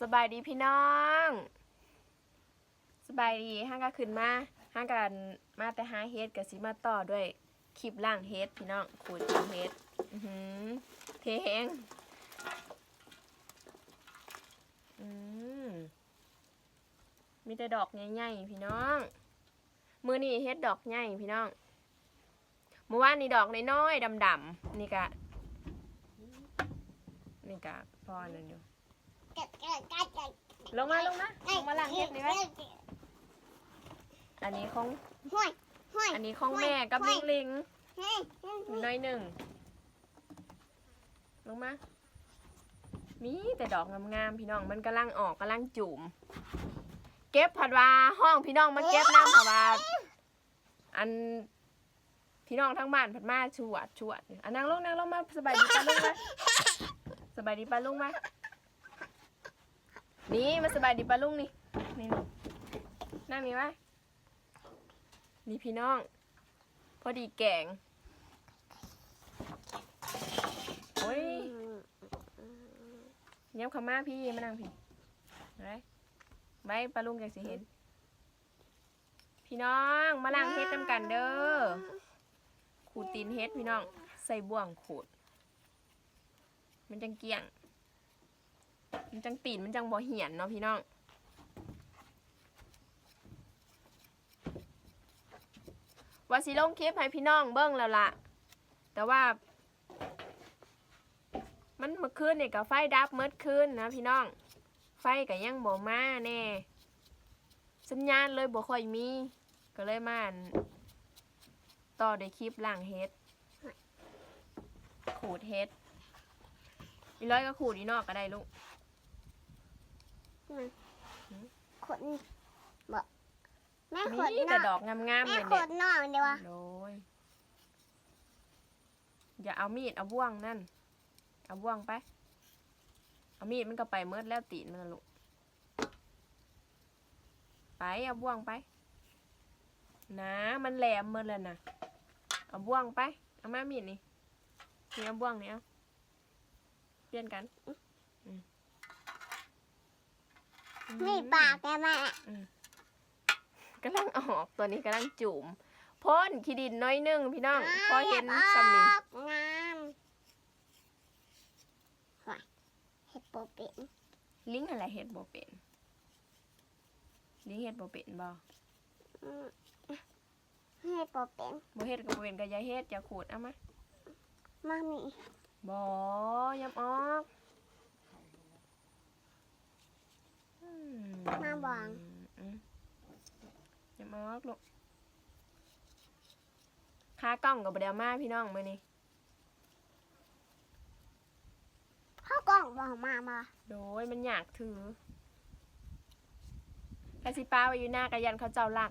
สบายดีพี่น้อง สบายดีห้างก็ขึ้นมาห้างกันมาแต่หาเฮ็ดกับสิมาต่อด้วยคลิปล่างเฮ็ดพี่น้องขูดกิเฮ็ดอือเทแห้งอืมมีแต่ดอกใหญ่ๆพี่น้อง มือนี้เฮ็ดดอกใหญ่พี่น้องเมื่อวานนี่ดอกน้อยๆดำๆนี่กะนี่กะพออันนั่นอยู่ ลงมาลงมาลงมาล้างเฮ็ดนี่ไว้อันนี้ของห้วยห้วยอันนี้ของแม่กับลิงลิงน้อยหนึ่งลงมามีแต่ดอกงามๆพี่น้องมันกำลังออกกำลังจุ่มเก็บผัดว่าห้องพี่น้องมาเก็บน้ำผัดว่าอันพี่น้องทั้งบ้านผัดมาชวดชวดอันนั่งลงนั่งลงมาสบายดีป้าลุงไหมสบายดีป้าลุงไหม นี่มาสบายดีป้าลุงนี่นี่นี่นั่งนี่ไว้นี่พี่น้อง พอดีแกงโอ้ยเงียบขามาพี่มานั่งพี่ไรไว้ปลาลุงอยากสิเห็น พี่น้องมาล้างเฮ็ดนำกันเด้อขูดตีนเฮ็ดพี่น้อง ใส่บ่วงขูด มันจังเกี่ยง มันจังตีนมันจังบ่เหียนเนาะพี่น้องว่าสิลงคลิปให้พี่น้องเบิ้งแล้วล่ะ แต่ว่า มันเมื่อคืนเนี่ยกับไฟดับเมื่อคืนนะพี่น้อง ไฟก็ยังบ่มาแน่สัญญาณเลยบ่ค่อยมี ก็เลยมานต่อด้วยคลิปล่างเฮ็ดขูดเฮ็ดอีร้อยก็ขูดอีนอกก็ได้ลูก ขนบอกแม่ขนมีนแต่อกดอกงามๆแม่เลยขเด็ดนนอกเดี๋ยววะโดยอย่าเอามีดเอาบ่วงนั่น เอาบ่วงไป เอามีดมันก็ไปเมิดแล้วตีนมันน่ะลูกไปเอาบ่วงไปนะมันแหลมเมิดแล้วนะเอาบ่วงไปเอามามีดนี่นี่เอาบ่วงนี่เอาเปลี่ยนกันอืม นี่ปากแกแม่กำลังออกตัวนี้กำลังจุ่มพ่นขี้ดินน้อยหนึงพี่น้องพอเห็นสำนีออกงามว่ะเห็ดโปเป็นลิงอะไรเฮ็ดบ่เป็นลิงเฮ็ดบ่เป็นบ่อืมเห็ดโปเป็นบ่เฮ็ดก็บ่เป็นก็อย่าเฮ็ดอย่าขูดเอามามามีบ่ยับออก มมาบางอืมยับออกลูกขากล้องก็บ่ได้เอามาพี่น้องมื้อนี้เข้ากล่องบอกมามาโดยมันอยากถือคาสิป้าไว้อยู่หน้ากะยันเขาเจ้าลัก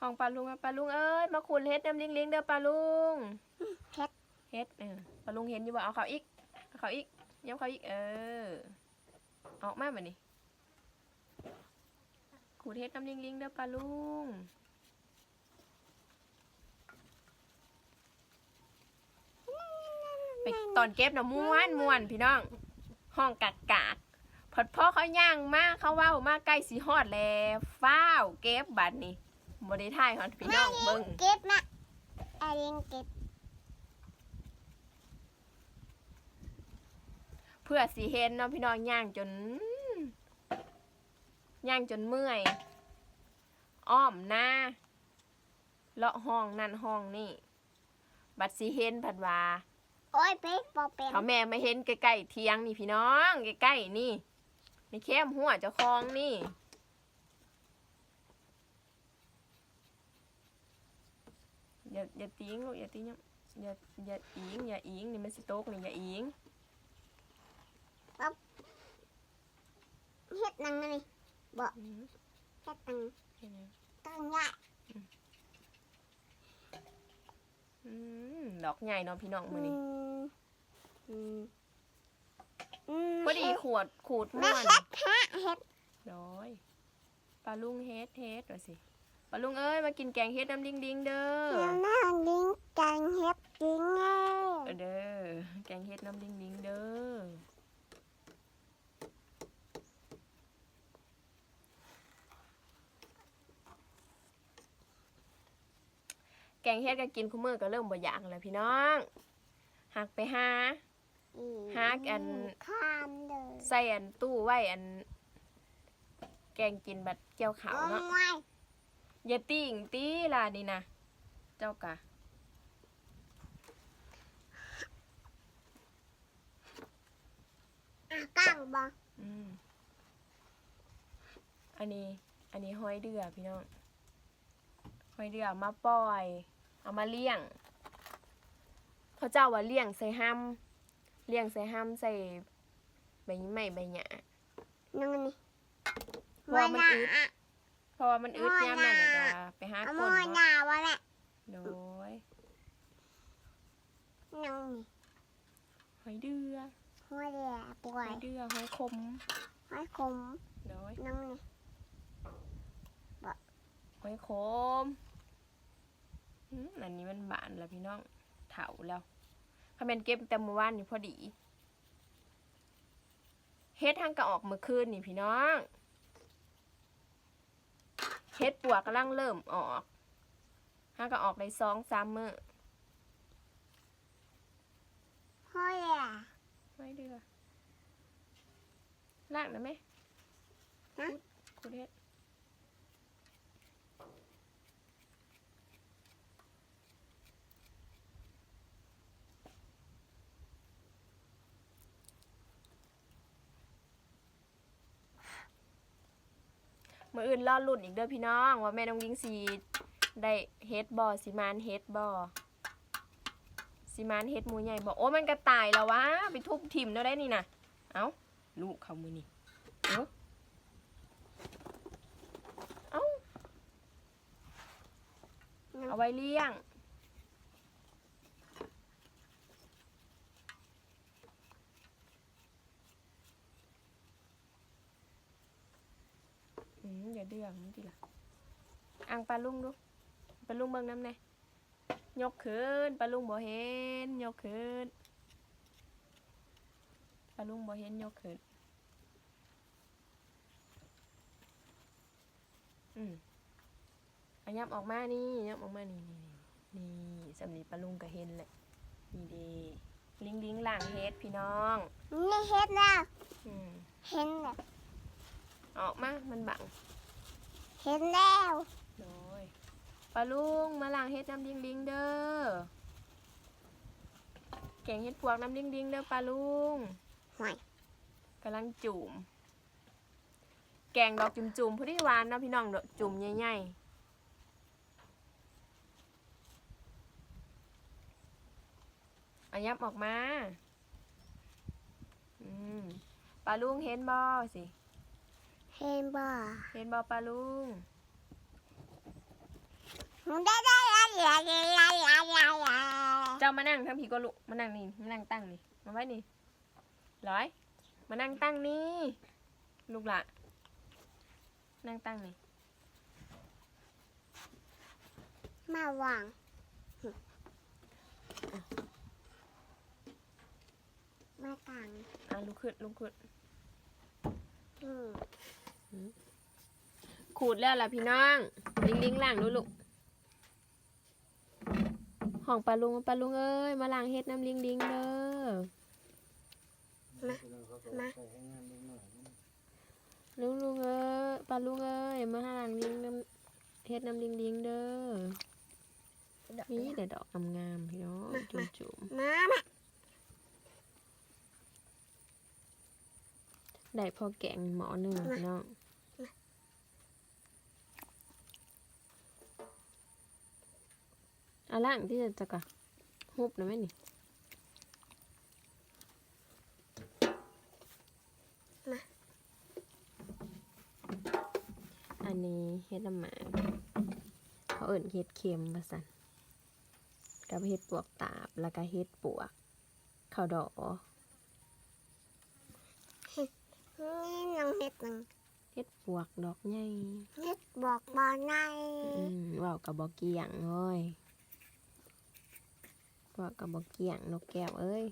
ห้องปลาลุงอะปลาลุงเอ้ยมาขุดเฮ็ดน้ำลิงลิงเด้อปลาลุงเห็ดเฮ็ดเออปลาลุงเห็นอยู่บ่เอาเขาอีกเอาเขาอีกเย้ำเขาอีกเออออกมาแบบนี้ขุดเฮ็ดน้ำลิงลิงเด้อปลาลุงไปตอนเก็บนะม้วนม้วนพี่น้อง ห้องกากกากพอดพ่อเขาย่างมาเขาเว้ามาใกล้สีฮอดแล้วฟ้าวเก็บบัดนี้ บ่ได้ถ่ายฮอดพี่น้องเบิ่งเก็บนะไอเรียนเก็บ เพื่อสีเห็นเนาะพี่น้องย่างจนย่างจนเมื่อย อ้อมหน้าเลาะห้องนั่นห้องนี่ บัดสีเห็นผัดว่าโอ้ยเป็ดโปเป็นเขาแม่มาเห็นใกล้ๆเทียงนี่พี่น้องใกล้ๆนี่ในเข้มหัวเจ้าของนี่ อย่าอย่าติ้งลูกอย่าติ้งอย่าอย่าอิงอย่าอิงนี่มันสิโตกนี่อย่าอิงเห็ดนังนี่อืมเห็ดนังแค่นั้นตั้งใหญ่อืมดอกใหญ่เนาะพี่น้องมือนี้มอืมอืมพอดีขวดขูดแม่ม่วนเห็ดฮะเห็ดร้อยปลาลุงเฮ็ดเฮ็ดว่าสิ ปลาลุงเอ้ยมากินแกงเฮ็ดน้ำดิงดิงเด้อน้ำนั่งดิ้งกันเฮ็ดดิ้งแง่เออเด้อแกงเฮ็ดน้ำดิงดิงเด้อแกงเฮ็ดก็กินคู่มือก็เริ่มบ่อยากแล้วพี่น้องหักไปหาหากันข้ามเลยใส่อันตู้ไว้อัน แกงกินบัดเจียวขาวเนาะโอ้ยอย่าติ่งตีล่ะนี่นะเจ้ากะอะกั้งบ่อืมอันนี้ อันนี้ห้อยเดือพี่น้องห้อยเดือเอามาปล่อย เอามาเลี้ยงเขาเจ้าว่าเลี้ยงใส่ห้ำเลี้ยงใส่ห้ำใส่ใบไม้ใบหญ้านั่งนี่ว่ามันอึดอะเพ ราะว่ามันอึดยามนั่นน่ะจ้ะไปหาเอาคมืนอหเนาะน้าวะแหละโดยนั่งนี่ห้อยเดือหัวเดียป่วห้อยยเดือห้อยคมห้อยคมโดยนั่งนี่ห้อยโคมอืมอันนี้มันบานแล้วพี่น้องเถาแล้วถ้าเป็นเก็บแต่เมื่อวานนี่พอดีเฮ็ดทางกระออกเมื่อคืนนี่พี่น้อง เฮ็ดปวกกำลังเริ่มออกทางกระออกได้สองสามมือหัวเดียไม่เดือลากนะไหมฮะคุดเฮ็ด มื่ออื่นรอลุ่นอีกเด้อพี่น้อง ว่าแม่น้องยิงสีได้เฮ็ดบอสิมานเฮ็ดบอสิมานเฮ็ดมูใหญ่บอโอ้มันกระต่ายแล้ววะไปทุบทิ่มแล้วได้นี่นะเอ้าลูกเขามือนี่เอ้าเอ้าเอาไว้เลี้ยง อืมอย่า เดืองนี่ทีละอังปลาลุงดูปลาลุงเบิ่งน้ำแน่ยกขึ้นปลาลุงบ่เห็นยกขึ้นปลาลุงบ่เห็นยกขึ้นอืมอันยับออกมานี่ยับออกมานี่นี่นี่นี่สำนีปลาลุงก็เห็นแหละนี่เดีลิงลิงหลังเฮ็ดพี่น้องนี่เฮ็ดแล้วอืมเห็นแล้วออกมา มันบัง เห็นแล้วโดยปลาลุงมาล้างเฮ็ดน้ำดิงดิงเด้อแกงเฮ็ดพวกน้ำดิงดิงเด้อปลาลุงห่วยกำลังจุ่มแกงดอกจุ่มจุ่มๆพอดีหวานเนาะพี่น้องดอกจุ่มใหญ่ๆอายับออกมาอืมปลาลุงเห็นบ่สิ เห็นบ่เห็นบ่ปลาลุงได้ได้ได้ได้ได้ได้ได้เจ้ามานั่งทั้งผีก็ลุกมานั่งนี่มานั่งตั้งนี่มาไว้นี่ร้อย มานั่งตั้งนี่ลูกละนั่งตั้งนี่มาวางมาตังอะลุกขึ้นลุกขึ้นอืม ขูดแล้วล่ะพี่น้อง ลิงลิงล่างดูลูกห้องปลาลุงปลาลุงเอ้ย มาล้างเฮ็ดน้ำลิงลิงเด้อมาลุงลุงเอ้ยปลาลุงเอ้ย มาหาล้างลิงน้ำเฮ็ดน้ำลิงลิงเด้อมีแต่ดอกงามๆพี่น้องจุ่มจุ่มๆมามา ได้พอแกงหมอหนึ่งพี่น้องอะล่างที่จะจะกะฮุบนะแม่นี่อันนี้เฮ็ดละหมาเขาเอิ่นเฮ็ดเค็มว่าสันกับเฮ็ดปวกตาบ แล้วก็เฮ็ดปวกข้าวดอก นี่น้องเฮ็ดนังเฮ็ดปวกดอกใหญ่เฮ็ดบอกบ่ในอืมว้ากับบอกเกี่ยงเอ้ยเว้ากับบอกเกี่ยงนกแก้วเอ้ย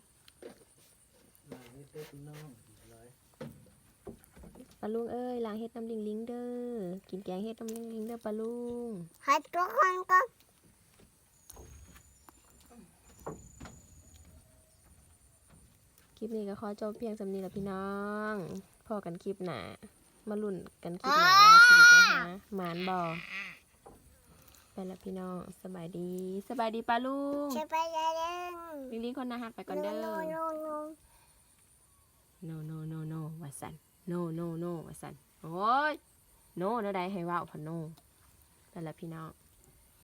มาให้เต้นน้องเลยปลาลุงเอ้ยล้างเฮ็ดน้ำลิงลิงเด้อกินแกงเฮ็ดน้ำลิงลิงเด้อปลาลุงให้ทุกคนก็คลิปนี้ก็ขอจบเพียงสำนี้ละพี่น้อง พอกันคลิปหนามาลุ่นกันคลิปหนาว่าสิไปหาหมานบอไปละพี่น้องสบายดีสบายดีปลาลุงใช่ไปยังลิงลิงคนน่าฮักไปก่อนเด้อโนโนโน no no no no ว่าสัน no no no ว่าสันโอ้ย no นะใดให้เว่าพอ no ไปละพี่น้อง